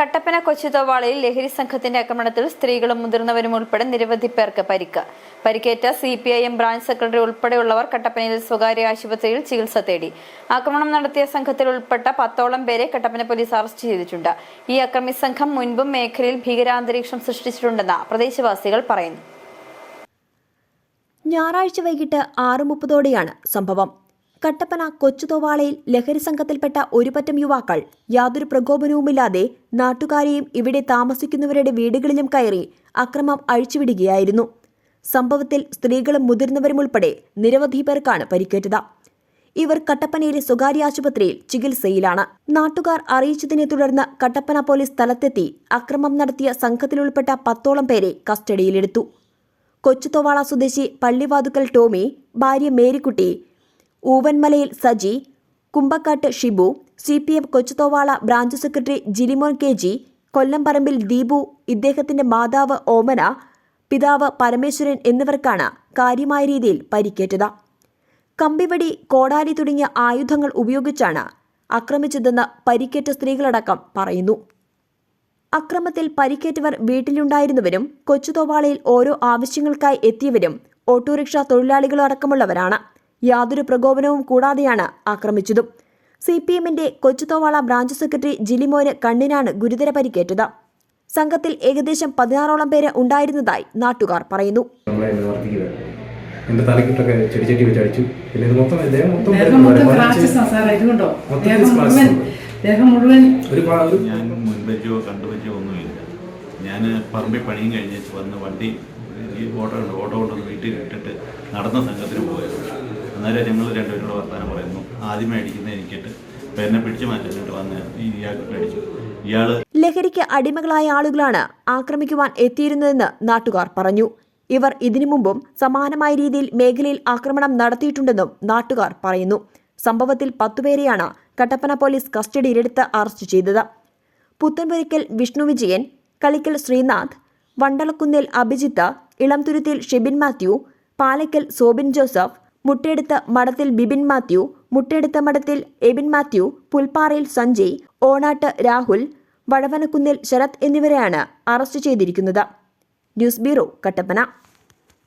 കട്ടപ്പന കൊച്ചുതോവാളയിൽ ലഹരി സംഘത്തിന്റെ ആക്രമണത്തിൽ സ്ത്രീകളും മുതിർന്നവരും ഉൾപ്പെടെ നിരവധി പേർക്ക് പരിക്ക്. പരിക്കേറ്റ C P I M branch secretary ഉൾപ്പെടെയുള്ളവർ കട്ടപ്പനയിൽ സ്വകാര്യ ആശുപത്രിയിൽ ചികിത്സ തേടി. ആക്രമണം നടത്തിയ സംഘത്തിൽ ഉൾപ്പെട്ട പത്തോളം പേരെ കട്ടപ്പന പോലീസ് അറസ്റ്റ് ചെയ്തിട്ടുണ്ട്. ഈ അക്രമി സംഘം മുൻപും മേഖലയിൽ ഭീകരാന്തരീക്ഷം സൃഷ്ടിച്ചിട്ടുണ്ടെന്ന് പ്രദേശവാസികൾ പറയുന്നു. ഞായറാഴ്ച വൈകിട്ട് ആറ് മുപ്പതോടെയാണ് സംഭവം. കട്ടപ്പന കൊച്ചുതോവാളയിൽ ലഹരി സംഘത്തിൽപ്പെട്ട ഒരുപറ്റം യുവാക്കൾ യാതൊരു പ്രകോപനവുമില്ലാതെ നാട്ടുകാരെയും ഇവിടെ താമസിക്കുന്നവരുടെ വീടുകളിലും കയറി അക്രമം അഴിച്ചുവിടുകയായിരുന്നു. സംഭവത്തിൽ സ്ത്രീകളും മുതിർന്നവരും ഉൾപ്പെടെ നിരവധി പേർക്കാണ് പരിക്കേറ്റത്. ഇവർ കട്ടപ്പനയിലെ സ്വകാര്യ ആശുപത്രിയിൽ ചികിത്സയിലാണ്. നാട്ടുകാർ അറിയിച്ചതിനെ തുടർന്ന് കട്ടപ്പന പോലീസ് സ്ഥലത്തെത്തി അക്രമം നടത്തിയ സംഘത്തിലുൾപ്പെട്ട പത്തോളം പേരെ കസ്റ്റഡിയിലെടുത്തു. കൊച്ചുതോവാള സ്വദേശി പള്ളിവാതുക്കൽ ടോമി ഭാര്യ Marykutty Oovanmalayil Saji Kumbakkatt Shibu C P M Kochuthovala branch secretary Jilimon K G Kollamparambil Deepu ഇദ്ദേഹത്തിന്റെ മാതാവ് ഓമന പിതാവ് പരമേശ്വരൻ എന്നിവർക്കാണ് കാര്യമായ രീതിയിൽ പരിക്കേറ്റത്. കമ്പിവടി കോടാലി തുടങ്ങിയ ആയുധങ്ങൾ ഉപയോഗിച്ചാണ് ആക്രമിച്ചതെന്ന് പരിക്കേറ്റ സ്ത്രീകളടക്കം പറയുന്നു. അക്രമത്തിൽ പരിക്കേറ്റവർ വീട്ടിലുണ്ടായിരുന്നവരും കൊച്ചുതോവാളയിൽ ഓരോ ആവശ്യങ്ങൾക്കായി എത്തിയവരും ഓട്ടോറിക്ഷ തൊഴിലാളികളടക്കമുള്ളവരാണ്. യാതൊരു പ്രകോപനവും കൂടാതെയാണ് ആക്രമിച്ചതും. സി പി എമ്മിന്റെ കൊച്ചുതോവാള ബ്രാഞ്ച് സെക്രട്ടറി ജിലിമോന് കണ്ണിനാണ് ഗുരുതര പരിക്കേറ്റത്. സംഘത്തിൽ ഏകദേശം പതിനാറോളം പേര് ഉണ്ടായിരുന്നതായി നാട്ടുകാർ പറയുന്നു. എന്റെ വെച്ച് അടിച്ചു. പിന്നെ ഇത് മൊത്തം ദേഹം മൊത്തം ദേഹം മുഴുവൻ. ഒരു ഞാൻ മുൻപരിചയോ കണ്ടുപരിചയോ ഒന്നുമില്ല. ഞാൻ പറമ്പിൽ പണിയും കഴിഞ്ഞ് വന്ന് വണ്ടി ഈ ഓട്ടോ ഉണ്ട് ഓട്ടോ കൊണ്ടൊന്ന് വീട്ടിൽ ഇട്ടിട്ട് നടന്ന സംഘത്തിന് അന്നേരം ഞങ്ങൾ രണ്ടുപേരോട് വർത്തമാനം പറയുന്നു. ആദ്യം മേടിക്കുന്ന എനിക്കിട്ട് പേരിനെ പിടിച്ചു മാറ്റാനായിട്ട് വന്ന് ഇയാൾക്ക് ഇയാൾ ലഹരിക്ക് അടിമകളായ ആളുകളാണ് ആക്രമിക്കുവാൻ എത്തിയിരുന്നതെന്ന് നാട്ടുകാർ പറഞ്ഞു. ഇവർ ഇതിനു മുമ്പും സമാനമായ രീതിയിൽ മേഖലയിൽ ആക്രമണം നടത്തിയിട്ടുണ്ടെന്നും നാട്ടുകാർ പറയുന്നു. സംഭവത്തിൽ പത്തുപേരെയാണ് കട്ടപ്പന പോലീസ് കസ്റ്റഡിയിലെടുത്ത് അറസ്റ്റ് ചെയ്തത്. പുത്തൻപുരയ്ക്കൽ വിഷ്ണു വിജയൻ കളിക്കൽ ശ്രീനാഥ് വണ്ടളക്കുന്നിൽ അഭിജിത്ത് ഇളംതുരുത്തിൽ ഷിബിൻ മാത്യു പാലയ്ക്കൽ സോബിൻ ജോസഫ് മുട്ടെടുത്ത് മഠത്തിൽ ബിബിൻ മാത്യു മുട്ടെടുത്ത മഠത്തിൽ എബിൻ മാത്യു പുൽപ്പാറയിൽ സഞ്ജയ് ഓണാട്ട് രാഹുൽ വഴവനക്കുന്നിൽ ശരത് എന്നിവരെയാണ് അറസ്റ്റ് ചെയ്തിരിക്കുന്നത്. News bureau Kattappana.